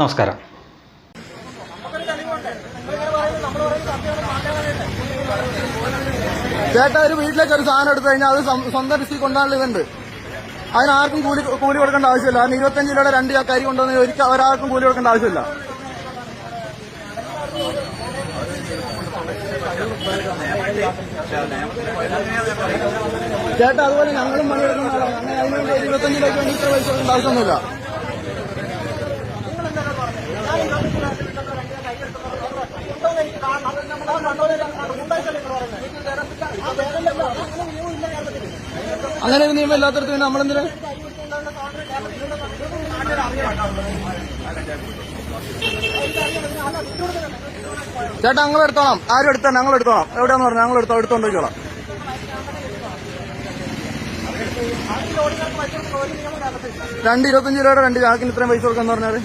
നമസ്കാരം. ചേട്ടാ ഒരു വീട്ടിലേക്ക് ഒരു സാധനം എടുത്തു കഴിഞ്ഞാൽ അത് സ്വന്തം ഡിസ്റ്റിൽ കൊണ്ടാണല്ലോ ഇതുണ്ട്. അതിന് ആർക്കും കൂലി കൂലി കൊടുക്കേണ്ട ആവശ്യമില്ല. അതിന് ഇരുപത്തഞ്ച് രൂപയുടെ രണ്ട് അരി കൊണ്ടുവന്ന് ഒരിക്കൽ ഒരാൾക്കും കൂലി കൊടുക്കേണ്ട ആവശ്യമില്ല. ചേട്ടാ അതുപോലെ ഞങ്ങളും പണിയെടുക്കുന്ന ഇരുപത്തഞ്ച് രൂപയ്ക്ക് വേണ്ടി ഇത്ര പൈസ ഉണ്ടാവശ്യമൊന്നുമില്ല അങ്ങനെ ഒരു നിയമം ഇല്ലാത്തടത്ത് പിന്നെ നമ്മളെന്തിനാ? ചേട്ടാ ഞങ്ങൾ എടുത്തോളാം. ആരും എടുത്താ ഞങ്ങൾ എടുത്തോളാം. എവിടെയാന്ന് പറഞ്ഞു ഞങ്ങൾ എടുത്തോ എടുത്തോണ്ടിരിക്കോളാം രണ്ട് ഇരുപത്തഞ്ച് രൂപയുടെ രണ്ട് ചാക്കിന് ഇത്രയും പൈസ കൊടുക്കാന്ന് പറഞ്ഞാൽ?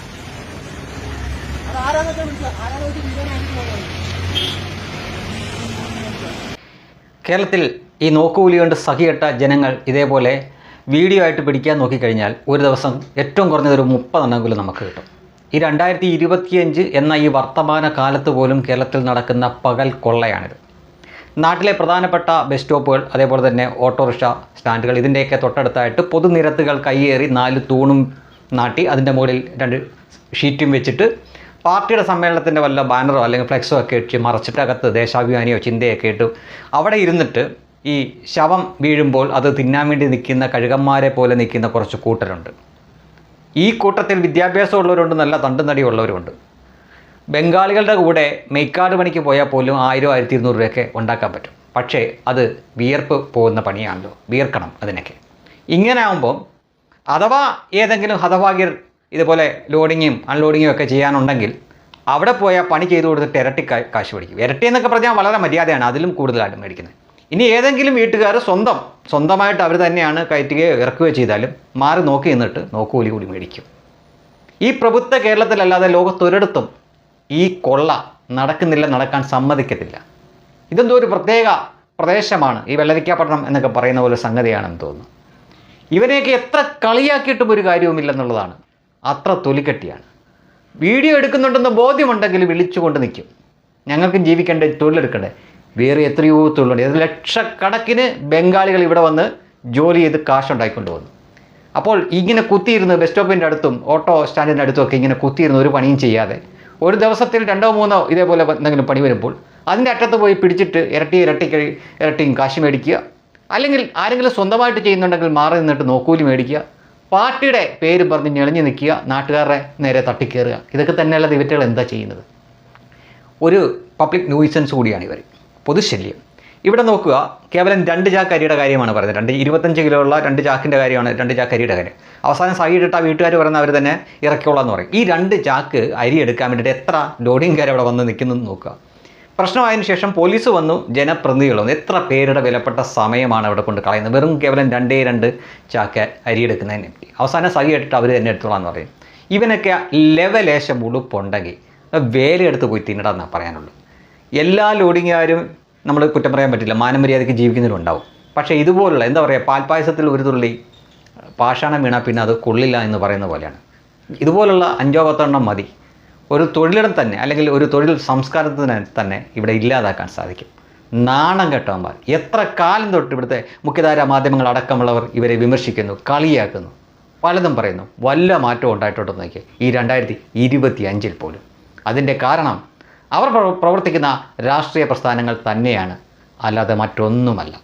കേരളത്തിൽ ഈ നോക്കുകൂലി കൊണ്ട് സഹിയിട്ട ജനങ്ങൾ ഇതേപോലെ വീഡിയോ ആയിട്ട് പിടിക്കാൻ നോക്കിക്കഴിഞ്ഞാൽ ഒരു ദിവസം ഏറ്റവും കുറഞ്ഞതൊരു മുപ്പതെണ്ണമെങ്കിലും നമുക്ക് കിട്ടും. ഈ രണ്ടായിരത്തി ഇരുപത്തിയഞ്ച് എന്ന ഈ വർത്തമാന കാലത്ത് പോലും കേരളത്തിൽ നടക്കുന്ന പകൽ കൊള്ളയാണിത്. നാട്ടിലെ പ്രധാനപ്പെട്ട ബസ് സ്റ്റോപ്പുകൾ അതേപോലെ തന്നെ ഓട്ടോറിക്ഷ സ്റ്റാൻഡുകൾ ഇതിന്റെയൊക്കെ തൊട്ടടുത്തായിട്ട് പൊതുനിരത്തുകൾ കയ്യേറി നാല് തൂണും നാട്ടി അതിന്റെ മുകളിൽ രണ്ട് ഷീറ്റും വെച്ചിട്ട് പാർട്ടിയുടെ സമ്മേളനത്തിന്റെ വല്ല ബാനറോ അല്ലെങ്കിൽ ഫ്ലെക്സോ ഒക്കെ ഇട്ട് മറച്ചിട്ട് അകത്ത് ദേശാഭിമാനിയോ ചിന്തയൊക്കെ ഇട്ട് അവിടെ ഇരുന്നിട്ട് ഈ ശവം വീഴുമ്പോൾ അത് തിന്നാൻ വേണ്ടി നിൽക്കുന്ന കഴുകന്മാരെ പോലെ നിൽക്കുന്ന കുറച്ച് കൂട്ടരുണ്ട്. ഈ കൂട്ടത്തിൽ വിദ്യാഭ്യാസമുള്ളവരുണ്ട് നല്ല തണ്ടുനടിയുള്ളവരുണ്ട് ബംഗാളികളുടെ കൂടെ മെയ്ക്കാട് പണിക്ക് പോയാൽ പോലും ആയിരം ആയിരത്തി ഇരുന്നൂറ് രൂപയൊക്കെ ഉണ്ടാക്കാൻ പറ്റും. പക്ഷേ അത് വിയർപ്പ് പോകുന്ന പണിയാണല്ലോ വിയർക്കണം അതിനൊക്കെ. ഇങ്ങനെ ആകുമ്പോൾ അഥവാ ഏതെങ്കിലും ഹതഭാഗ്യർ ഇതുപോലെ ലോഡിങ്ങും അൺലോഡിങ്ങും ഒക്കെ ചെയ്യാനുണ്ടെങ്കിൽ അവിടെ പോയാൽ പണി ചെയ്തു കൊടുത്തിട്ട് ഇരട്ടി കാശ് മേടിക്കും ഇരട്ടി എന്നൊക്കെ പറഞ്ഞാൽ വളരെ മര്യാദയാണ് അതിലും കൂടുതലായിട്ട് മേടിക്കുന്നത്. ഇനി ഏതെങ്കിലും വീട്ടുകാർ സ്വന്തം സ്വന്തമായിട്ട് അവർ തന്നെയാണ് കയറ്റുകയോ ഇറക്കുകയോ ചെയ്താലും മാറി നോക്കി നിന്നിട്ട് നോക്കൂലി കൂടി മേടിക്കും. ഈ പ്രബുദ്ധ കേരളത്തിലല്ലാതെ ലോകത്തൊരിടത്തും ഈ കൊള്ള നടക്കുന്നില്ല നടക്കാൻ സമ്മതിക്കത്തില്ല. ഇതെന്തോ ഒരു പ്രത്യേക പ്രദേശമാണ് ഈ വെള്ളരിക്കാപട്ടണം എന്നൊക്കെ പറയുന്ന പോലെ സംഗതിയാണെന്ന് തോന്നുന്നു. ഇവനെയൊക്കെ എത്ര കളിയാക്കിയിട്ടും ഒരു കാര്യവുമില്ലെന്നുള്ളതാണ്. അത്ര തൊലിക്കെട്ടിയാണ്. വീഡിയോ എടുക്കുന്നുണ്ടെന്ന് ബോധ്യമുണ്ടെങ്കിൽ വിളിച്ചുകൊണ്ട് നിൽക്കും. ഞങ്ങൾക്കും ജീവിക്കേണ്ടേ തൊഴിലെടുക്കണ്ടേ വേറെ എത്രയോ തൊഴിലുണ്ട്. ലക്ഷക്കണക്കിന് ബംഗാളികൾ ഇവിടെ വന്ന് ജോലി ചെയ്ത് കാശുണ്ടാക്കിക്കൊണ്ട് വന്നു അപ്പോൾ ഇങ്ങനെ കുത്തിയിരുന്ന് ബസ് സ്റ്റോപ്പിന്റെ അടുത്തും ഓട്ടോ സ്റ്റാൻഡിന്റെ അടുത്തും ഒക്കെ ഇങ്ങനെ കുത്തിയിരുന്ന് ഒരു പണിയും ചെയ്യാതെ ഒരു ദിവസത്തിൽ രണ്ടോ മൂന്നോ ഇതേപോലെ എന്തെങ്കിലും പണി വരുമ്പോൾ അതിന്റെ അറ്റത്ത് പോയി പിടിച്ചിട്ട് ഇരട്ടി ഇരട്ടി ഇരട്ടിയും കാശ് മേടിക്കുക. അല്ലെങ്കിൽ ആരെങ്കിലും സ്വന്തമായിട്ട് ചെയ്യുന്നുണ്ടെങ്കിൽ മാറി നിന്നിട്ട് നോക്കൂലി മേടിക്കുക. പാർട്ടിയുടെ പേര് പറഞ്ഞ് ഞെളിഞ്ഞ് നിൽക്കുക നാട്ടുകാരുടെ നേരെ തട്ടിക്കയറുക ഇതൊക്കെ തന്നെയല്ല ഇവറ്റകൾ എന്താ ചെയ്യുന്നത്? ഒരു പബ്ലിക് ന്യൂസൻസ് കൂടിയാണ് ഇവർ പൊതുശല്യം. ഇവിടെ നോക്കുക കേവലം രണ്ട് ചാക്ക് അരിയുടെ കാര്യമാണ് പറയുന്നത് രണ്ട് ഇരുപത്തഞ്ച് കിലോ ഉള്ള രണ്ട് ചാക്കിന്റെ കാര്യമാണ് രണ്ട് ചാക്ക് അരിയുടെ കാര്യം. അവസാനം സൈഡിട്ട് ആ വീട്ടുകാർ പറയുന്ന അവർ തന്നെ ഇറക്കിക്കോളാം എന്ന് പറയും. ഈ രണ്ട് ചാക്ക് അരി എടുക്കാൻ വേണ്ടിയിട്ട് എത്ര ലോഡിംഗുകാർ അവിടെ വന്ന് നിൽക്കുന്നു നോക്കുക. പ്രശ്നമായതിനു ശേഷം പോലീസ് വന്നു ജനപ്രതിനിധികൾ വന്നു. എത്ര പേരുടെ വിലപ്പെട്ട സമയമാണ് അവിടെ കൊണ്ട് കളയുന്നത്? വെറും കേവലം രണ്ടേ രണ്ട് ചാക്ക് അരി എടുക്കുന്നതിന് വേണ്ടി. അവസാനം സൈ ഇട്ടിട്ട് അവർ തന്നെ എടുത്തോളാം എന്ന് പറയും. ഇവനൊക്കെ ലെവലേശം ഉളുപ്പുണ്ടെങ്കിൽ വേലയെടുത്ത് പോയി തിന്നടാന്നാണ് പറയാനുള്ളൂ. എല്ലാ ലോഡിങ്ങുകാരും നമ്മൾ കുറ്റം പറയാൻ പറ്റില്ല. മാനമര്യാദയ്ക്ക് ജീവിക്കുന്നവരുണ്ടാവും. പക്ഷേ ഇതുപോലുള്ള എന്താ പറയുക പാൽപ്പായസത്തിൽ ഒരു തുള്ളി പാഷാണം വീണാൽ പിന്നെ അത് കൊള്ളില്ല എന്ന് പറയുന്ന പോലെയാണ്. ഇതുപോലുള്ള അഞ്ചോ പത്തെണ്ണം മതി. ഒരു തൊഴിലിടം തന്നെ അല്ലെങ്കിൽ ഒരു തൊഴിൽ സംസ്കാരത്തിന് തന്നെ ഇവിടെ ഇല്ലാതാക്കാൻ സാധിക്കും. നാണം കെട്ടവന്മാർ. എത്ര കാലം തൊട്ട് ഇവിടുത്തെ മുഖ്യധാര മാധ്യമങ്ങൾ അടക്കമുള്ളവർ ഇവരെ വിമർശിക്കുന്നു കളിയാക്കുന്നു പലതും പറയുന്നു. വല്ല മാറ്റവും ഉണ്ടായിട്ടുണ്ടെന്ന് നോക്കി ഈ രണ്ടായിരത്തി ഇരുപത്തി അഞ്ചിൽ പോലും. അതിന്റെ കാരണം അവർ പ്രവർത്തിക്കുന്ന രാഷ്ട്രീയ പ്രസ്ഥാനങ്ങൾ തന്നെയാണ്. അല്ലാതെ മറ്റൊന്നുമല്ല.